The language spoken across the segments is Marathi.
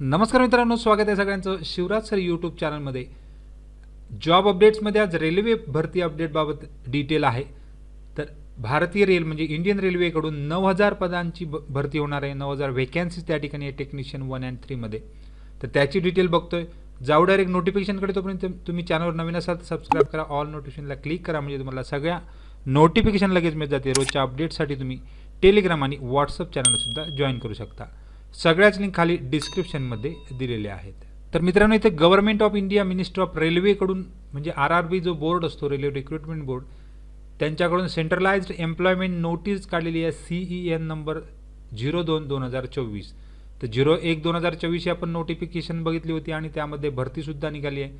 नमस्कार मित्रांनो स्वागत आहे सगळ्यांचं शिवराज सर यूट्यूब चॅनलमध्ये जॉब अपडेट्समध्ये आज रेल्वे भरती अपडेटबाबत डिटेल आहे. तर भारतीय रेल म्हणजे इंडियन रेल्वेकडून नऊ हजार पदांची भरती होणार आहे. नऊ हजार व्हेकॅन्सीज त्या ठिकाणी आहे टेक्निशियन वन अँड थ्रीमध्ये तर त्याची डिटेल बघतोय. जाऊ डायरेक्ट नोटिफिकेशनकडे तोपर्यंत तुम्ही चॅनलवर नवीन असाल तर सबस्क्राईब करा. ऑल नोटिफिकेशनला क्लिक करा म्हणजे तुम्हाला सगळ्या नोटिफिकेशन लगेच मिळत जाते रोजच्या अपडेटसाठी तुम्ही टेलिग्राम आणि व्हॉट्सअप चॅनलसुद्धा जॉईन करू शकता. सगळ्याच लिंक खाली डिस्क्रिप्शनमध्ये दिलेल्या आहेत. तर मित्रांनो इथे government of India minister of रेल्वेकडून म्हणजे आर आर बी जो बोर्ड असतो रेल्वे रिक्रुटमेंट बोर्ड त्यांच्याकडून सेंट्रलाइज्ड एम्प्लॉयमेंट नोटीस काढलेली आहे सीई एन नंबर झिरो दोन दोन हजार चोवीस. तर झिरो एक दोन हजार चोवीस ही आपण नोटिफिकेशन बघितली होती आणि त्यामध्ये भरतीसुद्धा निघाली आहे.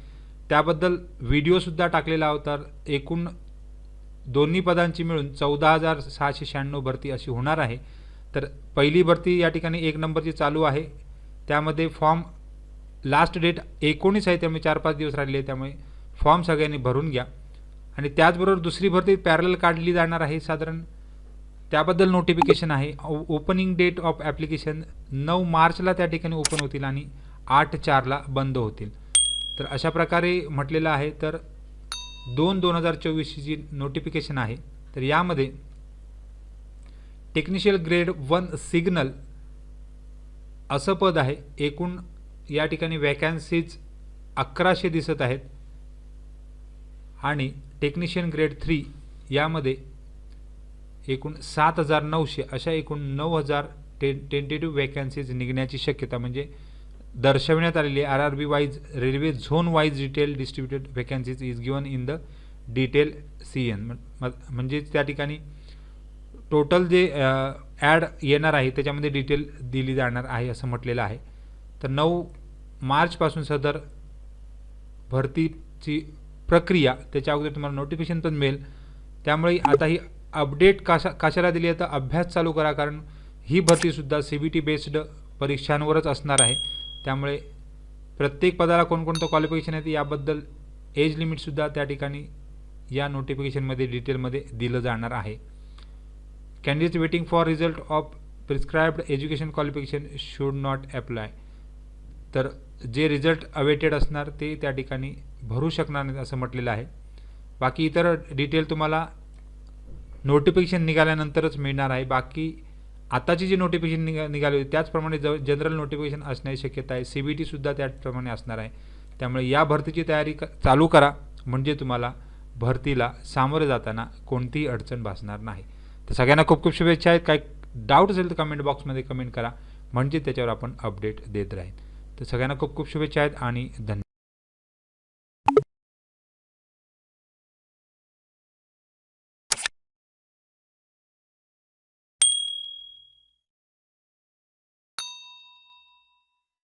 त्याबद्दल व्हिडिओसुद्धा टाकलेला होता. एकूण दोन्ही पदांची मिळून चौदा हजार सहाशे शहाण्णव भरती अशी होणार आहे. तर पहिली भरती या ठिकाणी एक नंबरची चालू आहे. त्यामध्ये फॉर्म लास्ट डेट एकोणीस आहे त्यामुळे चार पाच दिवस राहिले त्यामुळे फॉर्म सगळ्यांनी भरून घ्या. आणि त्याचबरोबर दुसरी भरती पॅरल काढली जाणार आहे साधारण. त्याबद्दल नोटिफिकेशन आहे. ओपनिंग डेट ऑफ ॲप्लिकेशन नऊ मार्चला त्या ठिकाणी ओपन होतील आणि आठ चारला बंद होतील. तर अशा प्रकारे म्हटलेलं आहे. तर दोन दोन हजार चोवीसची जी नोटिफिकेशन आहे तर यामध्ये टेक्निशियल ग्रेड वन सिग्नल असं पद आहे. एकूण या ठिकाणी वॅकॅन्सीज अकराशे दिसत आहेत. आणि टेक्निशियन ग्रेड थ्री यामध्ये एकूण सात हजार नऊशे अशा एकूण नऊ हजार टे टेंटेटिव्ह वॅकॅन्सीज निघण्याची शक्यता म्हणजे दर्शवण्यात आलेली R R B wise railway zone wise detail distributed vacancies is given in the detail C N म्हणजे त्या ठिकाणी टोटल जे ॲड येणार आहे त्याच्यामध्ये डिटेल दिली जाणार आहे असं म्हटलेलं आहे. तर नऊ मार्चपासून सदर भरतीची प्रक्रिया त्याच्या अगोदर तुम्हाला नोटिफिकेशन पण मिळेल. त्यामुळे आता ही अपडेट कशा कशाला दिली आहे तर अभ्यास चालू करा कारण ही भरतीसुद्धा सी बी टी बेस्ड परीक्षांवरच असणार आहे. त्यामुळे प्रत्येक पदाला कोणकोणतं क्वालिफिकेशन आहे याबद्दल एज लिमिटसुद्धा त्या ठिकाणी या नोटिफिकेशनमध्ये डिटेलमध्ये दिलं जाणार आहे. Candidate waiting for result of prescribed education qualification should not apply तर जे रिझल्ट अवेटेड असणार ते त्या ठिकाणी भरू शकणार नाही असं म्हटलेलं आहे. बाकी इतर डिटेल तुम्हाला नोटिफिकेशन निघाल्यानंतरच मिळणार आहे. बाकी आताची जी नोटिफिकेशन निघा निघाली होती त्याचप्रमाणे ज जनरल नोटिफिकेशन असण्याची शक्यता आहे. सी बी टीसुद्धा त्याचप्रमाणे असणार आहे. त्यामुळे या भरतीची तयारी क चालू करा. म्हणजे तुम्हाला भरतीला सामोरे जाताना कोणतीही अडचण भासणार नाही. तर सगळ्यांना खूप खूप शुभेच्छा आहेत. काय डाऊट असेल तर कमेंट बॉक्समध्ये कमेंट करा. म्हणजे त्याच्यावर आपण अपडेट देत राहील. तर सगळ्यांना खूप खूप शुभेच्छा आहेत आणि धन्यवाद.